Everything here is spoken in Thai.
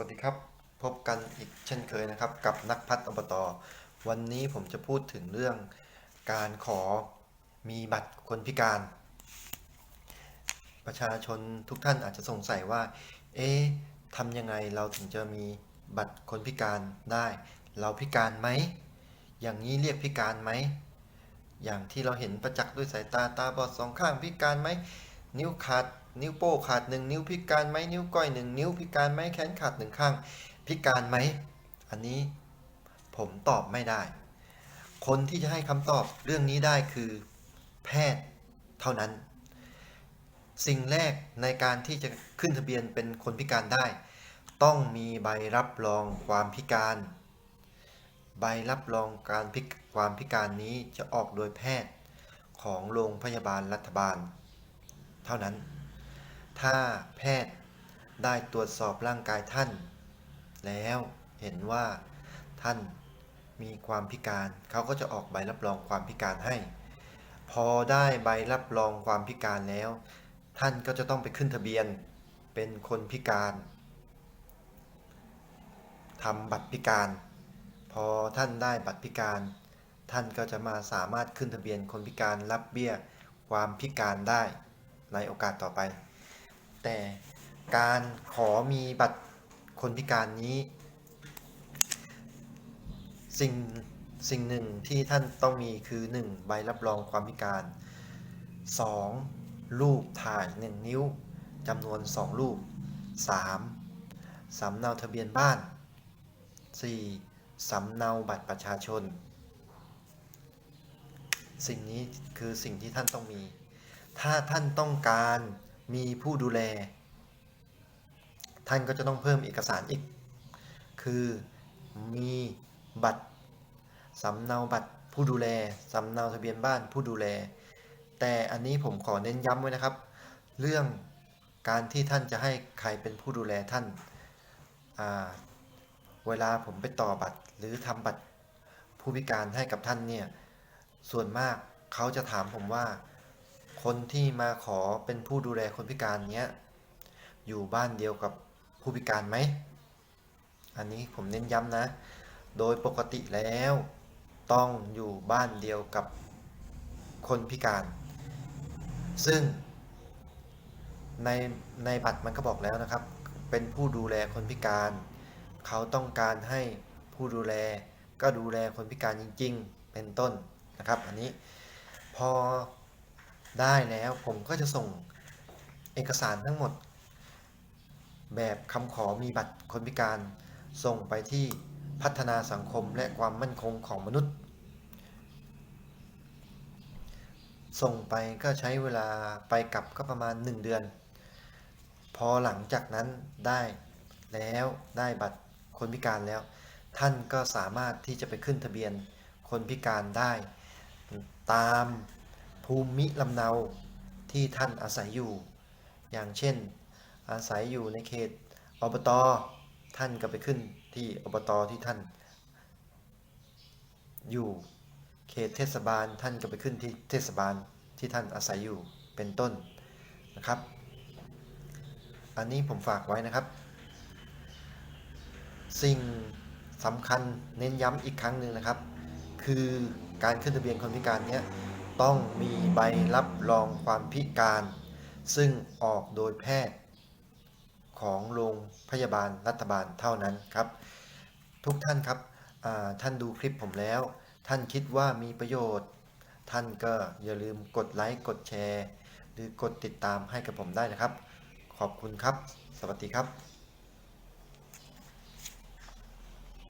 วัสดีครับ พบกันอีกเช่นเคยนะครับ กับนักพัฒอบตวันนี้ผมจะพูดถึงเรื่องการขอมีบัตรคนพิการ ประชาชนทุกท่านอาจจะสงสัยว่า เอ๊ะทำยังไงเราถึงจะมีบัตรคนพิการได้ เราพิการไหม อย่างนี้เรียกพิการไหม อย่างที่เราเห็นประจักษ์ด้วยสายตาตาบอดสองข้างพิการไหม นิ้วขาด นิ้วโป้งขาดหนึ่งนิ้วพิการไหมนิ้วก้อยหนึ่งนิ้วพิการไหมแขนขาดหนึ่งข้าง พิการไหม อันนี้ผมตอบไม่ได้ คนที่จะให้คำตอบเรื่องนี้ได้คือ แพทย์เท่านั้น สิ่งแรกในการที่จะขึ้นทะเบียนเป็นคนพิการได้ ต้องมีใบรับรองความพิการ ใบรับรองการพิกความพิการนี้จะออกโดยแพทย์ของโรงพยาบาลรัฐบาล เท่านั้น ถ้าแพทย์ได้ตรวจสอบร่างกายท่าน แล้วเห็นว่าท่านมีความพิการเขาก็จะออกใบรับรองความพิการให้ พอได้ใบรับรองความพิการแล้ว ท่านก็จะต้องไปขึ้นทะเบียนเป็นคนพิการทำบัตรพิการ พอท่านได้บัตรพิการ ท่านก็จะมาสามารถขึ้นทะเบียนคนพิการรับเบี้ยความพิการได้ ในโอกาสต่อไป แต่การขอมีบัตรคนพิการนี้ สิ่งสิ่งหนึ่งที่ท่านต้องมีคือ 1. ใบรับรองความพิการ 2. รูปถ่าย 1 นิ้วจำนวน 2 รูป 3. สำเนาทะเบียนบ้าน 4. สำเนาบัตรประชาชน สิ่งนี้คือสิ่งที่ท่านต้องมี ถ้าท่านต้องการมีผู้ดูแล ท่านก็จะต้องเพิ่มเอกสารอีก คือมีบัตรสำเนาบัตรผู้ดูแลสำเนาทะเบียนบ้านผู้ดูแล แต่อันนี้ผมขอเน้นย้ำไว้นะครับ เรื่องการที่ท่านจะให้ใครเป็นผู้ดูแลท่านาเวลาผมไปต่อบัตรหรือทำบัตรผู้พิการให้กับท่านเนี่ย ส่วนมากเขาจะถามผมว่า คนที่มาขอเป็นผู้ดูแลคนพิการเนี้ยอยู่บ้านเดียวกับผู้พิการไหม อันนี้ผมเน้นย้ำนะ โดยปกติแล้วต้องอยู่บ้านเดียวกับคนพิการ ซึ่งในในบัตรมันก็บอกแล้วนะครับ เป็นผู้ดูแลคนพิการ เขาต้องการให้ผู้ดูแลก็ดูแลคนพิการจริง ๆ เป็นต้นนะครับ อันนี้พอ ได้แล้วผมก็จะส่งเอกสารทั้งหมด แบบคำขอมีบัตรคนพิการ ส่งไปที่พัฒนาสังคมและความมั่นคงของมนุษย์ ส่งไปก็ใช้เวลาไปกลับก็ประมาณ 1 เดือน พอหลังจากนั้นได้แล้วได้บัตรคนพิการแล้ว ท่านก็สามารถที่จะไปขึ้นทะเบียนคนพิการได้ ตาม ภูมิลำเนาที่ท่านอาศัยอยู่ อย่างเช่น อาศัยอยู่ในเขตอบตท่านก็ไปขึ้นที่อบตที่ท่าน อยู่เขตเทศบาลท่านก็ไปขึ้นที่เทศบาลที่ท่านอาศัยอยู่เป็นต้นนะครับ อันนี้ผมฝากไว้นะครับ สิ่งสำคัญเน้นย้ำอีกครั้งหนึ่งนะครับ คือการขึ้นทะเบียนคนพิการเนี้ย ต้องมีใบรับรองความพิการ ซึ่งออกโดยแพทย์ ของโรงพยาบาลรัฐบาลเท่านั้นครับ ทุกท่านครับท่านดูคลิปผมแล้ว ท่านคิดว่ามีประโยชน์ ท่านก็อย่าลืมกดไลค์กดแชร์ หรือกดติดตามให้กับผมได้นะครับ ขอบคุณครับ สวัสดีครับ